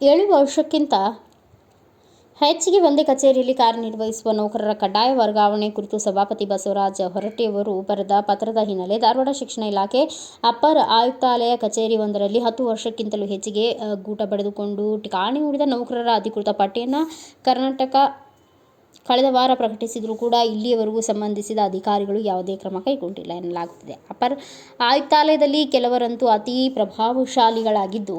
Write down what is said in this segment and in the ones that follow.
ಏಳು ವರ್ಷಕ್ಕಿಂತ ಹೆಚ್ಚಿಗೆ ಒಂದೇ ಕಚೇರಿಯಲ್ಲಿ ಕಾರ್ಯನಿರ್ವಹಿಸುವ ನೌಕರರ ಕಡ್ಡಾಯ ವರ್ಗಾವಣೆ ಕುರಿತು ಸಭಾಪತಿ ಬಸವರಾಜ ಹೊರಟ್ಟಿಯವರು ಬರೆದ ಪತ್ರದ ಹಿನ್ನೆಲೆ ಧಾರವಾಡ ಶಿಕ್ಷಣ ಇಲಾಖೆ ಅಪ್ಪರ್ ಆಯುಕ್ತಾಲಯ ಕಚೇರಿ ಒಂದರಲ್ಲಿ ಹತ್ತು ವರ್ಷಕ್ಕಿಂತಲೂ ಹೆಚ್ಚಿಗೆ ಗೂಟ ಪಡೆದುಕೊಂಡು ಠಿಕಾಣಿ ಹೂಡಿದ ನೌಕರರ ಅಧಿಕೃತ ಪಟ್ಟಿಯನ್ನು ಕರ್ನಾಟಕ ಕಳೆದ ವಾರ ಪ್ರಕಟಿಸಿದರೂ ಕೂಡ ಇಲ್ಲಿಯವರೆಗೂ ಸಂಬಂಧಿಸಿದ ಅಧಿಕಾರಿಗಳು ಯಾವುದೇ ಕ್ರಮ ಕೈಗೊಂಡಿಲ್ಲ ಎನ್ನಲಾಗುತ್ತಿದೆ. ಅಪರ್ ಆಯುಕ್ತಾಲಯದಲ್ಲಿ ಕೆಲವರಂತೂ ಅತಿ ಪ್ರಭಾವಶಾಲಿಗಳಾಗಿದ್ದು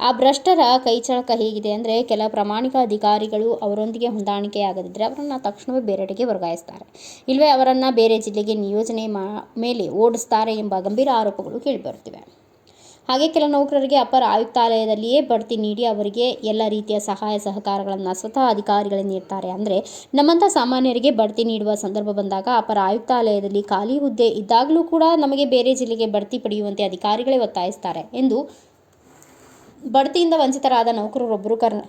ಆ ಭ್ರಷ್ಟರ ಕೈಚಳಕ ಹೇಗಿದೆ ಅಂದರೆ ಕೆಲ ಪ್ರಾಮಾಣಿಕ ಅಧಿಕಾರಿಗಳು ಅವರೊಂದಿಗೆ ಹೊಂದಾಣಿಕೆಯಾಗದಿದ್ದರೆ ಅವರನ್ನು ತಕ್ಷಣವೇ ಬೇರೆಡೆಗೆ ವರ್ಗಾಯಿಸ್ತಾರೆ. ಇಲ್ಲವೇ ಅವರನ್ನು ಬೇರೆ ಜಿಲ್ಲೆಗೆ ನಿಯೋಜನೆ ಮೇಲೆ ಓಡಿಸ್ತಾರೆ ಎಂಬ ಗಂಭೀರ ಆರೋಪಗಳು ಕೇಳಿಬರುತ್ತಿವೆ. ಹಾಗೆ ಕೆಲ ನೌಕರರಿಗೆ ಅಪರ ಆಯುಕ್ತಾಲಯದಲ್ಲಿಯೇ ಬಡ್ತಿ ನೀಡಿ ಅವರಿಗೆ ಎಲ್ಲ ರೀತಿಯ ಸಹಾಯ ಸಹಕಾರಗಳನ್ನು ಸ್ವತಃ ಅಧಿಕಾರಿಗಳೇ ನೀಡ್ತಾರೆ ಅಂದರೆ ನಮ್ಮಂಥ ಸಾಮಾನ್ಯರಿಗೆ ಬಡ್ತಿ ನೀಡುವ ಸಂದರ್ಭ ಬಂದಾಗ ಅಪರ ಆಯುಕ್ತಾಲಯದಲ್ಲಿ ಖಾಲಿ ಹುದ್ದೆ ಇದ್ದಾಗಲೂ ಕೂಡ ನಮಗೆ ಬೇರೆ ಜಿಲ್ಲೆಗೆ ಬಡ್ತಿ ಪಡೆಯುವಂತೆ ಅಧಿಕಾರಿಗಳೇ ಒತ್ತಾಯಿಸ್ತಾರೆ ಎಂದು ಬಡ್ತಿಯಿಂದ ವಂಚಿತರಾದ ನೌಕರರೊಬ್ಬರು ಕರ್ನ,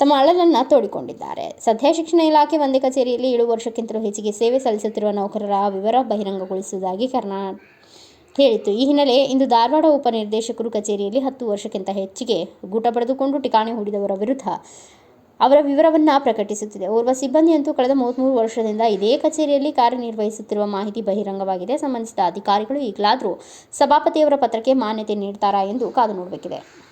ತಮ್ಮ ಅಳಲನ್ನು ತೋಡಿಕೊಂಡಿದ್ದಾರೆ. ಸದ್ಯ ಶಿಕ್ಷಣ ಇಲಾಖೆ ಒಂದೇ ಕಚೇರಿಯಲ್ಲಿ ಏಳು ವರ್ಷಕ್ಕಿಂತಲೂ ಹೆಚ್ಚಿಗೆ ಸೇವೆ ಸಲ್ಲಿಸುತ್ತಿರುವ ನೌಕರರ ವಿವರ ಬಹಿರಂಗಗೊಳಿಸುವುದಾಗಿ ಕರ್ನಾ, ಹೇಳಿತ್ತು. ಈ ಹಿನ್ನೆಲೆ ಇಂದು ಧಾರವಾಡ ಉಪನಿರ್ದೇಶಕರು ಕಚೇರಿಯಲ್ಲಿ ಹತ್ತು ವರ್ಷಕ್ಕಿಂತ ಹೆಚ್ಚಿಗೆ ಗೂಟ ಪಡೆದುಕೊಂಡು ಠಿಕಾಣಿ ಹೂಡಿದವರ ವಿರುದ್ಧ ಅವರ ವಿವರವನ್ನು ಪ್ರಕಟಿಸುತ್ತಿದೆ. ಓರ್ವ ಸಿಬ್ಬಂದಿಯಂತೂ ಕಳೆದ ಮೂವತ್ತ್ಮೂರು ವರ್ಷದಿಂದ ಇದೇ ಕಚೇರಿಯಲ್ಲಿ ಕಾರ್ಯನಿರ್ವಹಿಸುತ್ತಿರುವ ಮಾಹಿತಿ ಬಹಿರಂಗವಾಗಿದೆ. ಸಂಬಂಧಿಸಿದ ಅಧಿಕಾರಿಗಳು ಈಗಲಾದರೂ ಸಭಾಪತಿಯವರ ಪತ್ರಕ್ಕೆ ಮಾನ್ಯತೆ ನೀಡ್ತಾರಾ ಎಂದು ಕಾದು ನೋಡಬೇಕಿದೆ.